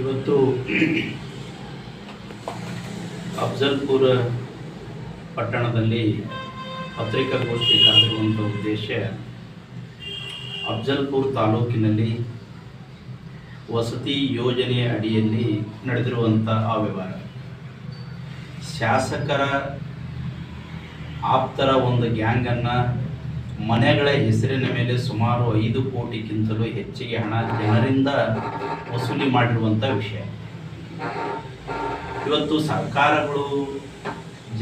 ಇವತ್ತು ಅಫ್ಜಲ್ಪುರ ಪಟ್ಟಣದಲ್ಲಿ ಪತ್ರಿಕಾಗೋಷ್ಠಿ ಕರೆದಿರುವಂಥ ಉದ್ದೇಶ ಅಫ್ಜಲ್ಪುರ್ ತಾಲೂಕಿನಲ್ಲಿ ವಸತಿ ಯೋಜನೆಯ ಅಡಿಯಲ್ಲಿ ನಡೆದಿರುವಂಥ ಅವ್ಯವಹಾರ. ಶಾಸಕರ ಆಪ್ತರ ಒಂದು ಗ್ಯಾಂಗನ್ನು ಮನೆಗಳ ಹೆಸರಿನ ಮೇಲೆ ಸುಮಾರು ಐದು ಕೋಟಿಗಿಂತಲೂ ಹೆಚ್ಚಿಗೆ ಹಣ ಜನರಿಂದ ವಸೂಲಿ ಮಾಡಿರುವಂಥ ವಿಷಯ. ಇವತ್ತು ಸರ್ಕಾರಗಳು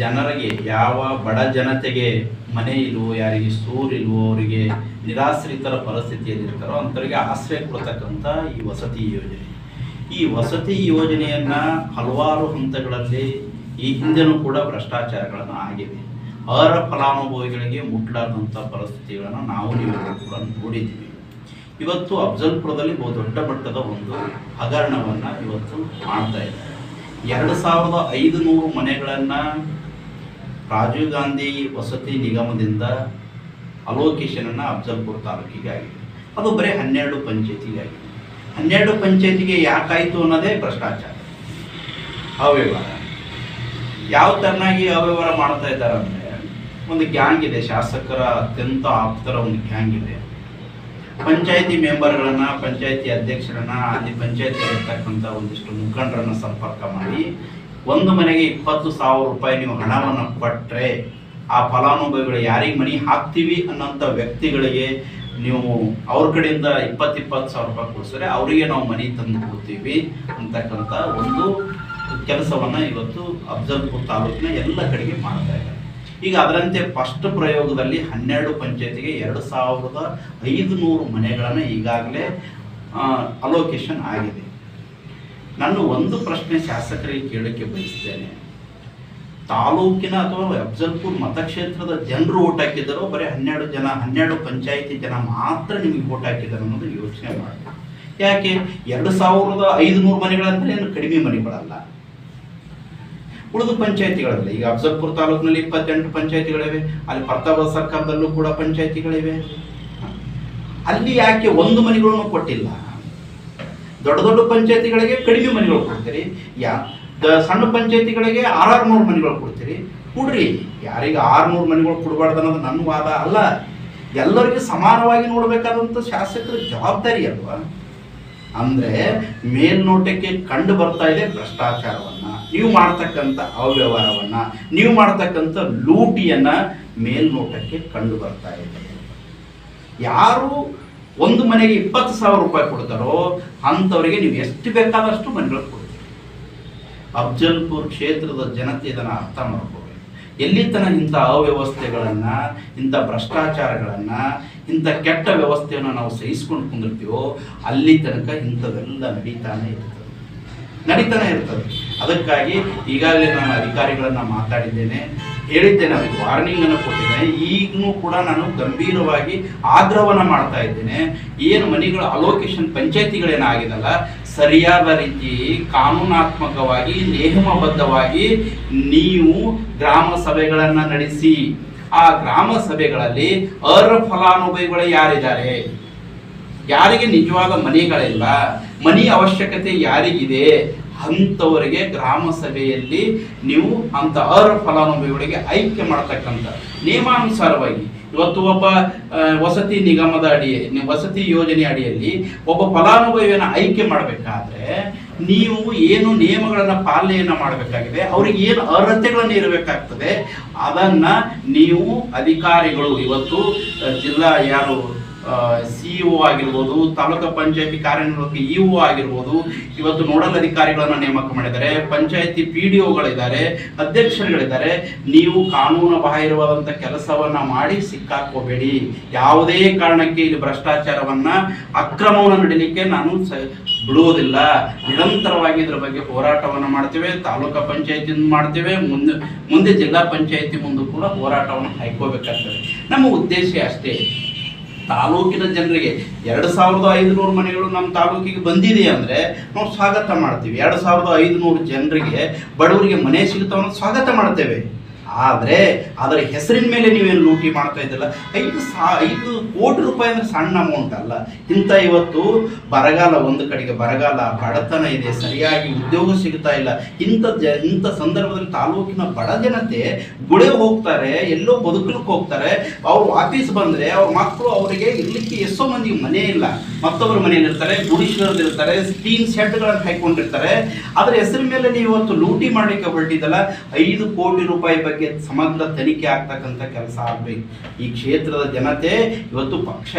ಜನರಿಗೆ ಯಾವ ಬಡ ಜನತೆಗೆ ಮನೆ ಇಲ್ವೋ, ಯಾರಿಗೆ ಸೂರಿಲ್ವೋ ಅವರಿಗೆ ನಿರಾಶ್ರಿತರ ಪರಿಸ್ಥಿತಿಯಲ್ಲಿರ್ತಾರೋ ಅಂಥವರಿಗೆ ಆಶ್ರಯ ಕೊಡ್ತಕ್ಕಂಥ ಈ ವಸತಿ ಯೋಜನೆ. ಈ ವಸತಿ ಯೋಜನೆಯನ್ನು ಹಲವಾರು ಹಂತಗಳಲ್ಲಿ ಈ ಹಿಂದೆನೂ ಕೂಡ ಭ್ರಷ್ಟಾಚಾರಗಳನ್ನು ಆಗಿವೆ. ಅರ್ಹ ಫಲಾನುಭವಿಗಳಿಗೆ ಮುಟ್ಲಾರ್ದಂಥ ಪರಿಸ್ಥಿತಿಗಳನ್ನು ನಾವು ನೀವು ಕೂಡ ನೋಡಿದ್ದೀವಿ. ಇವತ್ತು ಅಫ್ಜಲ್ಪುರದಲ್ಲಿ ಬಹು ದೊಡ್ಡ ಮಟ್ಟದ ಒಂದು ಹಗರಣವನ್ನು ಇವತ್ತು ಮಾಡ್ತಾ ಇದ್ದಾರೆ. ಎರಡು ಸಾವಿರದ ಐದು ನೂರು ಮನೆಗಳನ್ನು ರಾಜೀವ್ ಗಾಂಧಿ ವಸತಿ ನಿಗಮದಿಂದ ಅಲೋಕೇಶನನ್ನು ಅಫ್ಜಲ್ಪುರ ತಾಲೂಕಿಗೆ ಆಗಿದೆ. ಅದು ಬರೀ ಹನ್ನೆರಡು ಪಂಚಾಯತಿಗೆ ಆಗಿದೆ. ಹನ್ನೆರಡು ಪಂಚಾಯತಿಗೆ ಯಾಕಾಯಿತು ಅನ್ನೋದೇ ಭ್ರಷ್ಟಾಚಾರ. ಅವ್ಯವಹಾರ. ಯಾವ ತರನಾಗಿ ಅವ್ಯವಹಾರ ಮಾಡ್ತಾ ಇದ್ದಾರೆ ಅಂದರೆ ಒಂದು ಗ್ಯಾಂಗ್ ಇದೆ, ಶಾಸಕರ ಅತ್ಯಂತ ಆಪ್ತರ ಒಂದು ಗ್ಯಾಂಗ್ ಇದೆ. ಪಂಚಾಯತಿ ಮೆಂಬರ್ಗಳನ್ನ, ಪಂಚಾಯತಿ ಅಧ್ಯಕ್ಷರನ್ನ, ಅಲ್ಲಿ ಪಂಚಾಯತಿಯಲ್ಲಿರ್ತಕ್ಕಂಥ ಒಂದಿಷ್ಟು ಮುಖಂಡರನ್ನ ಸಂಪರ್ಕ ಮಾಡಿ, ಒಂದು ಮನೆಗೆ ಇಪ್ಪತ್ತು ಸಾವಿರ ರೂಪಾಯಿ ನೀವು ಹಣವನ್ನು ಕೊಟ್ಟರೆ ಆ ಫಲಾನುಭವಿಗಳು ಯಾರಿಗೆ ಮನಿ ಹಾಕ್ತೀವಿ ಅನ್ನೋಂಥ ವ್ಯಕ್ತಿಗಳಿಗೆ ನೀವು ಅವ್ರ ಕಡೆಯಿಂದ ಇಪ್ಪತ್ತು ಇಪ್ಪತ್ತು ಸಾವಿರ ರೂಪಾಯಿ ಕೊಡಿಸಿದ್ರೆ ಅವರಿಗೆ ನಾವು ಮನಿ ತಂದು ಕೊಡ್ತೀವಿ ಅಂತಕ್ಕಂಥ ಒಂದು ಕೆಲಸವನ್ನು ಇವತ್ತು ಅಫ್ಜಲ್ಪುರ್ ತಾಲೂಕಿನ ಎಲ್ಲ ಕಡೆಗೆ ಮಾಡ್ತಾ ಇದ್ದಾರೆ. ಈಗ ಅದರಂತೆ ಫಸ್ಟ್ ಪ್ರಯೋಗದಲ್ಲಿ ಹನ್ನೆರಡು ಪಂಚಾಯತಿಗೆ ಎರಡು ಸಾವಿರದ ಐದು ನೂರು ಮನೆಗಳನ್ನು ಈಗಾಗಲೇ ಅಲೋಕೇಶನ್ ಆಗಿದೆ. ನಾನು ಒಂದು ಪ್ರಶ್ನೆ ಶಾಸಕರಿಗೆ ಕೇಳಕ್ಕೆ ಬಯಸ್ತೇನೆ. ತಾಲೂಕಿನ ಅಥವಾ ಅಫ್ಜಲ್ಪುರ್ ಮತಕ್ಷೇತ್ರದ ಜನರು ಓಟ್ ಹಾಕಿದ್ದಾರೋ, ಬರೀ ಹನ್ನೆರಡು ಜನ, ಹನ್ನೆರಡು ಪಂಚಾಯಿತಿ ಜನ ಮಾತ್ರ ನಿಮಗೆ ಓಟ್ ಹಾಕಿದ್ದಾರೆ ಅನ್ನೋದು ಯೋಚನೆ ಮಾಡಿ ಯಾಕೆ? ಎರಡು ಸಾವಿರದ ಐದು ನೂರು ಮನೆಗಳಂದ್ರೆ ಏನು ಕಡಿಮೆ ಮನೆಗಳಲ್ಲ. ಉಳಿದ ಪಂಚಾಯತಿಗಳಲ್ಲಿ, ಈಗ ಅಫ್ಜಲ್ಪುರ್ ತಾಲೂಕಿನಲ್ಲಿ ಇಪ್ಪತ್ತೆಂಟು ಪಂಚಾಯತಿಗಳಿವೆ, ಅಲ್ಲಿ ಪ್ರತಾಪ ಸರ್ಕಾರದಲ್ಲೂ ಕೂಡ ಪಂಚಾಯತಿಗಳಿವೆ. ಅಲ್ಲಿ ಯಾಕೆ ಒಂದು ಮನೆಗಳನ್ನು ಕೊಟ್ಟಿಲ್ಲ? ದೊಡ್ಡ ದೊಡ್ಡ ಪಂಚಾಯತಿಗಳಿಗೆ ಕಡಿಮೆ ಮನೆಗಳು ಕೊಡ್ತೀರಿ, ಯಾ ಸಣ್ಣ ಪಂಚಾಯತಿಗಳಿಗೆ ಆರಾರು ನೂರು ಮನೆಗಳು ಕೊಡ್ತೀರಿ. ಕೊಡ್ರಿ, ಯಾರಿಗೆ ಆರ್ನೂರು ಮನೆಗಳು ಕೊಡಬಾರ್ದು ಅನ್ನೋದು ನನ್ನ ವಾದ ಅಲ್ಲ. ಎಲ್ಲರಿಗೂ ಸಮಾನವಾಗಿ ನೋಡಬೇಕಾದಂಥ ಶಾಸಕರ ಜವಾಬ್ದಾರಿ ಅಲ್ವಾ? ಅಂದರೆ ಮೇಲ್ನೋಟಕ್ಕೆ ಕಂಡು ಬರ್ತಾ ಇದೆ ಭ್ರಷ್ಟಾಚಾರವನ್ನ. ನೀವು ಮಾಡ್ತಕ್ಕಂಥ ಅವ್ಯವಹಾರವನ್ನ, ನೀವು ಮಾಡ್ತಕ್ಕಂಥ ಲೂಟಿಯನ್ನ ಮೇಲ್ನೋಟಕ್ಕೆ ಕಂಡು ಬರ್ತಾ ಇದೆ. ಯಾರು ಒಂದು ಮನೆಗೆ ಇಪ್ಪತ್ತು ಸಾವಿರ ರೂಪಾಯಿ ಕೊಡ್ತಾರೋ ಅಂಥವರಿಗೆ ನೀವು ಎಷ್ಟು ಬೇಕಾದಷ್ಟು ಮನೆಗಳು ಕೊಡ್ತೀರಿ. ಅಫ್ಜಲ್ಪುರ್ ಕ್ಷೇತ್ರದ ಜನತೆ ಇದನ್ನು ಅರ್ಥ ಮಾಡ್ಕೋಬೇಕು. ಎಲ್ಲಿ ತನಕ ಇಂಥ ಅವ್ಯವಸ್ಥೆಗಳನ್ನು, ಇಂಥ ಭ್ರಷ್ಟಾಚಾರಗಳನ್ನು, ಇಂಥ ಕೆಟ್ಟ ವ್ಯವಸ್ಥೆಯನ್ನು ನಾವು ಸಹಿಸ್ಕೊಂಡು ಕುಂದಿರ್ತೀವೋ ಅಲ್ಲಿ ತನಕ ಇಂಥವೆಲ್ಲ ನಡೀತಾನೆ ಇರ್ತದೆ. ನಡೀತಾನೆ ಇರ್ತದೆ. ಅದಕ್ಕಾಗಿ ಈಗಾಗಲೇ ನಾನು ಅಧಿಕಾರಿಗಳನ್ನು ಮಾತಾಡಿದ್ದೇನೆ, ಹೇಳಿದ್ದೇನೆ, ಅವ್ರಿಗೆ ವಾರ್ನಿಂಗ್ ಅನ್ನು ಕೊಟ್ಟಿದ್ದೇನೆ. ಈಗಲೂ ಕೂಡ ನಾನು ಗಂಭೀರವಾಗಿ ಆಗ್ರಹವನ್ನು ಮಾಡ್ತಾ ಇದ್ದೇನೆ. ಏನು ಮನೆಗಳ ಅಲೋಕೇಶನ್ ಪಂಚಾಯತಿಗಳೇನಾಗಿದಲ್ಲ, ಸರಿಯಾದ ರೀತಿ ಕಾನೂನಾತ್ಮಕವಾಗಿ ನೇಮಬದ್ಧವಾಗಿ ನೀವು ಗ್ರಾಮ ಸಭೆಗಳನ್ನು ನಡೆಸಿ. ಆ ಗ್ರಾಮ ಸಭೆಗಳಲ್ಲಿ ಅರ್ಹ ಫಲಾನುಭವಿಗಳು ಯಾರಿದ್ದಾರೆ? ಯಾರಿಗೆ ನಿಜವಾದ ಮನೆಗಳಿಲ್ಲ, ಮನೆ ಅವಶ್ಯಕತೆ ಯಾರಿಗಿದೆ, ಅಂಥವರಿಗೆ ಗ್ರಾಮ ಸಭೆಯಲ್ಲಿ ನೀವು ಅಂತ ಅರ್ಹ ಫಲಾನುಭವಿಗಳಿಗೆ ಆಯ್ಕೆ ಮಾಡ್ತಕ್ಕಂಥ ನಿಯಮಾನುಸಾರವಾಗಿ ಇವತ್ತು ಒಬ್ಬ ವಸತಿ ನಿಗಮದ ಅಡಿ, ವಸತಿ ಯೋಜನೆ ಅಡಿಯಲ್ಲಿ ಒಬ್ಬ ಫಲಾನುಭವಿಯನ್ನು ಆಯ್ಕೆ ಮಾಡಬೇಕಾದ್ರೆ ನೀವು ಏನು ನಿಯಮಗಳನ್ನು ಪಾಲನೆಯನ್ನು ಮಾಡಬೇಕಾಗಿದೆ, ಅವ್ರಿಗೆ ಏನು ಅರ್ಹತೆಗಳನ್ನು ಇರಬೇಕಾಗ್ತದೆ ಅದನ್ನ ನೀವು ಅಧಿಕಾರಿಗಳು ಇವತ್ತು ಜಿಲ್ಲಾ ಯಾರು ಸಿ ಇ ಆಗಿರ್ಬೋದು, ತಾಲೂಕು ಪಂಚಾಯತಿ ಕಾರ್ಯನಿರ್ವಾಹಕ ಇಒ ಒ ಆಗಿರ್ಬೋದು, ಇವತ್ತು ನೋಡಲ್ ಅಧಿಕಾರಿಗಳನ್ನ ನೇಮಕ ಮಾಡಿದ್ದಾರೆ, ಪಂಚಾಯತಿ ಪಿ ಡಿ ಒಗಳಿದ್ದಾರೆ ಅಧ್ಯಕ್ಷರುಗಳಿದ್ದಾರೆ. ನೀವು ಕಾನೂನು ಬಾಹಿರವಾದಂಥ ಕೆಲಸವನ್ನ ಮಾಡಿ ಸಿಕ್ಕಾಕೋಬೇಡಿ ಯಾವುದೇ ಕಾರಣಕ್ಕೆ ಇಲ್ಲಿ ಭ್ರಷ್ಟಾಚಾರವನ್ನ, ಅಕ್ರಮವನ್ನು ನಡೀಲಿಕ್ಕೆ ನಾನು ಸ, ಬಿಡುವುದಿಲ್ಲ. ನಿರಂತರವಾಗಿ ಇದ್ರ ಬಗ್ಗೆ ಹೋರಾಟವನ್ನು ಮಾಡ್ತೇವೆ, ತಾಲೂಕು ಪಂಚಾಯತಿಯಿಂದ ಮಾಡ್ತೇವೆ, ಮುಂದೆ ಮುಂದೆ ಜಿಲ್ಲಾ ಪಂಚಾಯತಿ ಮುಂದೆ ಕೂಡ ಹೋರಾಟವನ್ನು ಹಾಕೋಬೇಕಾಗ್ತದೆ ನಮ್ಮ ಉದ್ದೇಶ ಅಷ್ಟೇ. ತಾಲೂಕಿನ ಜನರಿಗೆ ಎರಡು ಸಾವಿರದ ಐದುನೂರು ಮನೆಗಳು ನಮ್ಮ ತಾಲೂಕಿಗೆ ಬಂದಿದೆ ಅಂದರೆ ನಾವು ಸ್ವಾಗತ ಮಾಡ್ತೀವಿ. ಎರಡು ಸಾವಿರದ ಐದುನೂರು ಜನರಿಗೆ ಬಡವರಿಗೆ ಮನೆ ಸಿಗುತ್ತವನ್ನು ಸ್ವಾಗತ ಮಾಡ್ತೇವೆ. ಆದರೆ ಅದರ ಹೆಸರಿನ ಮೇಲೆ ನೀವೇನು ಲೂಟಿ ಮಾಡ್ತಾ ಇದ್ದಲ್ಲ ಐದು ಸಾ, ಐದು ಕೋಟಿ ರೂಪಾಯಿ ಅಂದ್ರೆ ಸಣ್ಣ ಅಮೌಂಟ್ ಅಲ್ಲ. ಇಂಥ ಇವತ್ತು ಬರಗಾಲ ಒಂದು ಕಡೆಗೆ, ಬರಗಾಲ ಬಡತನ ಇದೆ, ಸರಿಯಾಗಿ ಉದ್ಯೋಗ ಸಿಗ್ತಾ ಇಲ್ಲ. ಇಂಥ ಜ, ಇಂಥ ಸಂದರ್ಭದಲ್ಲಿ ತಾಲೂಕಿನ ಬಡ ಜನತೆ ಗುಳೆ ಹೋಗ್ತಾರೆ, ಎಲ್ಲೋ ಬದುಕಲಿಕ್ಕೆ ಹೋಗ್ತಾರೆ. ಅವ್ರು ಆಫೀಸ್ ಬಂದ್ರೆ ಅವ್ರ ಮಕ್ಕಳು ಅವರಿಗೆ ಇರ್ಲಿಕ್ಕೆ ಎಷ್ಟೋ ಮಂದಿ ಮನೆ ಇಲ್ಲ. ಮತ್ತೊಬ್ಬರ ಮನೆಯಲ್ಲಿ ಇರ್ತಾರೆ ಗುಡಿಸ್ಲರ್ದು ಇರ್ತಾರೆ ಸ್ಟೀನ್ ಸೆಟ್ಗಳನ್ನು ಹಾಕೊಂಡಿರ್ತಾರೆ. ಅದರ ಹೆಸರಿನ ಮೇಲೆ ನೀವು ಇವತ್ತು ಲೂಟಿ ಮಾಡಲಿಕ್ಕೆ ಹೊರಟಿದ್ದಲ್ಲ, ಐದು ಕೋಟಿ ರೂಪಾಯಿ ಬಗ್ಗೆ ಸಮಗ್ರ ತನಿಖೆ ಆಗ್ತಕ್ಕಂಥ ಕೆಲಸ ಆಗ್ಬೇಕು. ಈ ಕ್ಷೇತ್ರದ ಜನತೆ, ಇವತ್ತು ಪಕ್ಷ,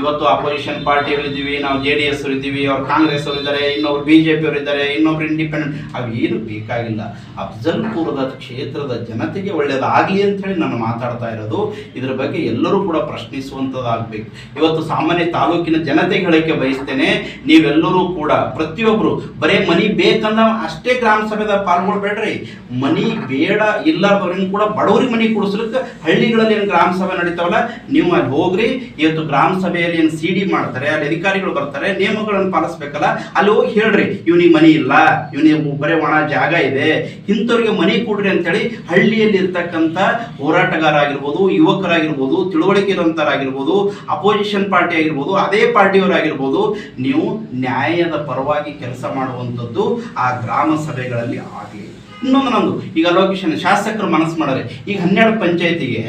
ಇವತ್ತು ಅಪೋಸಿಷನ್ ಪಾರ್ಟಿಗಳಿದ್ದೀವಿ ನಾವು ಜೆ ಡಿ ಎಸ್ ಇದ್ದೀವಿ ಅವ್ರು ಕಾಂಗ್ರೆಸ್ ಅವರು ಇದ್ದಾರೆ ಇನ್ನೊಬ್ರು ಬಿ ಜೆ ಪಿ ಅವರು ಇದ್ದಾರೆ ಇನ್ನೊಬ್ರು ಇಂಡಿಪೆಂಡೆಂಟ್ ಅವೇನು ಬೇಕಾಗಿಲ್ಲ. ಅಫ್ಜಲ್ಪುರದ ಕ್ಷೇತ್ರದ ಜನತೆಗೆ ಒಳ್ಳೇದಾಗಲಿ ಅಂತ ಹೇಳಿ ನಾನು ಮಾತಾಡ್ತಾ ಇರೋದು. ಇದ್ರ ಬಗ್ಗೆ ಎಲ್ಲರೂ ಕೂಡ ಪ್ರಶ್ನಿಸುವಂಥದ್ದಾಗಬೇಕು. ಇವತ್ತು ಸಾಮಾನ್ಯ ತಾಲೂಕಿನ ಜನತೆಗೆ ಹೇಳಕ್ಕೆ ಬಯಸ್ತೇನೆ. ನೀವೆಲ್ಲರೂ ಕೂಡ ಪ್ರತಿಯೊಬ್ಬರು ಬರೇ ಮನಿ ಬೇಕಂದ ಅಷ್ಟೇ ಗ್ರಾಮ ಸಭೆದಾಗ ಪಾಲ್ಗೊಳ್ಬೇಡ್ರಿ. ಮನಿ ಬೇಡ ಇಲ್ಲಾರ್ದವ್ರಿಗೆ ಕೂಡ, ಬಡವರಿಗೆ ಮನೆ ಕೊಡಿಸ್ಲಿಕ್ಕೆ ಹಳ್ಳಿಗಳಲ್ಲಿ ಏನು ಗ್ರಾಮ ಸಭೆ ನಡೀತಾವಲ್ಲ, ನೀವು ಅಲ್ಲಿ ಹೋಗ್ರಿ, ಇವತ್ತು ಗ್ರಾಮ ಸಭೆಯಲ್ಲಿ ಏನು ಸಿ ಡಿ ಮಾಡ್ತಾರೆ, ಅಲ್ಲಿ ಅಧಿಕಾರಿಗಳು ಬರ್ತಾರೆ, ನಿಯಮಗಳನ್ನು ಪಾಲಿಸ್ಬೇಕಲ್ಲ, ಅಲ್ಲಿ ಹೋಗಿ ಹೇಳ್ರಿ, ಇವನಿಗೆ ಮನೆ ಇಲ್ಲ, ಇವನಿಗೆ ಬರೇ ಒಣ ಜಾಗ ಇದೆ, ಇಂಥವ್ರಿಗೆ ಮನೆ ಕೊಡ್ರಿ ಅಂತೇಳಿ ಹಳ್ಳಿಯಲ್ಲಿ ಇರ್ತಕ್ಕಂಥ ಹೋರಾಟಗಾರ ಆಗಿರ್ಬೋದು ಯುವಕರಾಗಿರ್ಬೋದು ತಿಳುವಳಿಕೆ ಇರುವಂತರಾಗಿರ್ಬೋದು ಅಪೋಸಿಷನ್ ಪಾರ್ಟಿ ಆಗಿರ್ಬೋದು, ಅದೇ ಪಾರ್ಟಿಯವರಾಗಿರ್ಬೋದು, ನೀವು ನ್ಯಾಯದ ಪರವಾಗಿ ಕೆಲಸ ಮಾಡುವಂಥದ್ದು ಆ ಗ್ರಾಮ ಸಭೆಗಳಲ್ಲಿ ಆಗಲಿ. ಇನ್ನೊಂದು ನಂದು, ಈಗ ಲೋಕೇಶನ್, ಶಾಸಕರು ಮನಸ್ಸು ಮಾಡಾರೆ. ಈಗ ಹನ್ನೆರಡು ಪಂಚಾಯತಿಗೆ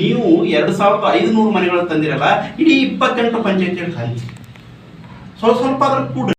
ನೀವು ಎರಡು ಸಾವಿರದ ಐದುನೂರು ಮನೆಗಳು ತಂದಿರಲ್ಲ, ಇಡೀ ಇಪ್ಪತ್ತೆಂಟು ಪಂಚಾಯತಿಗಳು ಹಂಚಿ ಸ್ವಲ್ಪ ಸ್ವಲ್ಪ ಅದ್ರ ಕೂಡ.